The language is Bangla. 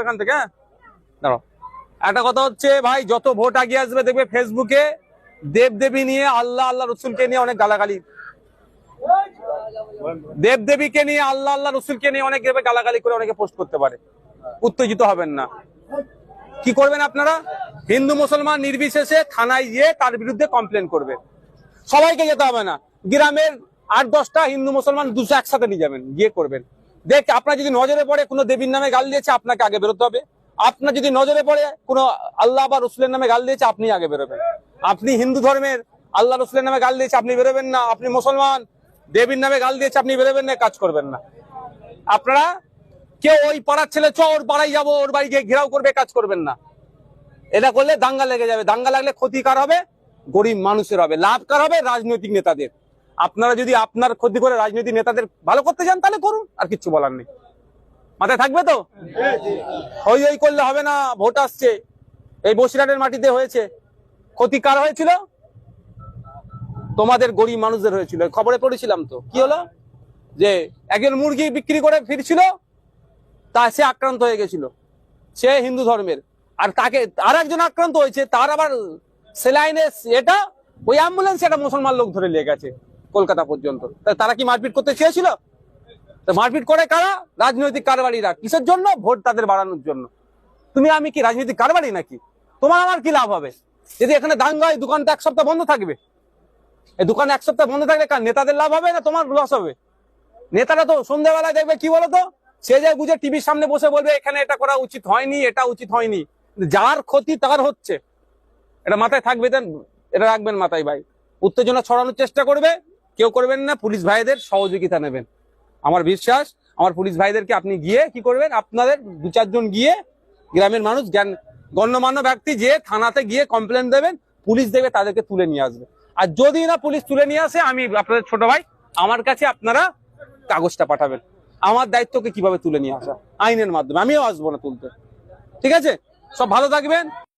এখান থেকে? হ্যাঁ একটা কথা হচ্ছে, ভাই, যত ভোট আগিয়ে আসবে, দেখবে ফেসবুকে দেব দেবী নিয়ে, আল্লাহ আল্লাহ রসুলকে নিয়ে অনেক গালাগালি। দেব দেবীকে নিয়ে, আল্লাহ আল্লাহ রসুলকে নিয়ে অনেক গালাগালি করে অনেকে পোস্ট করতে পারে। উত্তেজিত হবেন না। কি করবেন আপনারা? হিন্দু, মুসলমান নির্বিশেষে থানায় গিয়ে তার বিরুদ্ধে কমপ্লেন করবেন। সবাইকে যেতে হবে না। গ্রামের আট, দশটা হিন্দু, মুসলমান দুশো একসাথে নিয়ে যাবেন। গিয়ে করবেন। দেখ, আপনার যদি নজরে পড়ে, কোনো দেবীর নামে গাল দিয়েছে, আপনাকে আগে বেরোতে হবে। আপনার যদি নজরে পড়ে, কোনো আল্লাহ বা রসুলের নামে গাল দিয়েছে, আপনি আগে বেরোবেন। আপনি হিন্দু ধর্মের আল্লাহ রসুলের নামে গাল দিয়েছে, আপনি বেরোবেন না। আপনি মুসলমান, দেবীর নামে গাল দিয়েছে, আপনি বেরোবেন না, কাজ করবেন না। আপনারা কেউ ওই পাড়ার ছেলে, চ, ওর পাড়ায় যাব, ওর বাড়ি গিয়ে ঘেরাও করবে, কাজ করবেন না। এটা করলে দাঙ্গা লেগে যাবে। দাঙ্গা লাগলে ক্ষতি কার হবে, গরিব মানুষের হবে। লাভ কার হবে রাজনৈতিক নেতাদের। আপনারা যদি আপনার ক্ষতি করে রাজনৈতিক নেতাদের ভালো করতে চান, তাহলে করুন, আর কিচ্ছু বলার নেই। মাথায় থাকবে তো? হই হই করলে হবে না, ভোট আসছে। এই বসিরহাটের মাটিতে হয়েছে। ক্ষতি কার হয়েছিল? তোমাদের গরিব মানুষদের হয়েছিল। খবরে পড়েছিলাম তো। কি হলো? যে একজন মুরগি বিক্রি করে ফিরছিল, তা সে আক্রান্ত হয়ে গেছিল। সে হিন্দু ধর্মের। আর তাকে, আর একজন আক্রান্ত হয়েছে, তার আবার সেলাইনে এটা, ওই অ্যাম্বুলেন্স একটা মুসলমান লোক ধরে নিয়ে গেছে। কলকাতা পর্যন্ত। তারা কি মারপিট করতে চেয়েছিল? মারপিট করে কারা? রাজনৈতিক কারবারিরা। কিসের জন্য? ভোট তাদের বাড়ানোর জন্য। তুমি আমি কি রাজনৈতিক কারবারি নাকি? তোমার আমার কি লাভ হবে? যদি এখানে দাঙ্গা হয় দোকানটা এক সপ্তাহ বন্ধ থাকবে। এই দোকান এক সপ্তাহ বন্ধ থাকলে কার নেতাদের লাভ হবে না তোমার লস হবে? নেতারা তো সন্ধ্যাবেলায় দেখবে কি বলতো? সে যে বুঝে টিভির সামনে বসে বলবে, এখানে এটা করা উচিত হয়নি, এটা উচিত হয়নি। যার ক্ষতি তার হচ্ছে। এটা মাথায় থাকবে এটা রাখবেন মাথায় ভাই। উত্তেজনা ছড়ানোর চেষ্টা করবে। কেউ করবেন না, পুলিশ ভাইদের সহযোগিতা নেবেন। আমার বিশ্বাস, আমার পুলিশ ভাইদেরকে আপনি গিয়ে কি করবেন, আপনাদের দু চারজন গিয়ে গ্রামের মানুষ, জ্ঞান, গণ্যমান্য ব্যক্তি যে থানাতে গিয়ে কমপ্লেন দেবেন, পুলিশ দেবে তাদেরকে তুলে নিয়ে আসবে। আর যদি না পুলিশ তুলে নিয়ে আসে, আমি আপনাদের ছোট ভাই, আমার কাছে আপনারা কাগজটা পাঠাবেন। আমার দায়িত্বকে কীভাবে তুলে নিয়ে আসা? আইনের মাধ্যমে, আমিও আসব না তুলতে। ঠিক আছে? সব ভালো থাকবেন।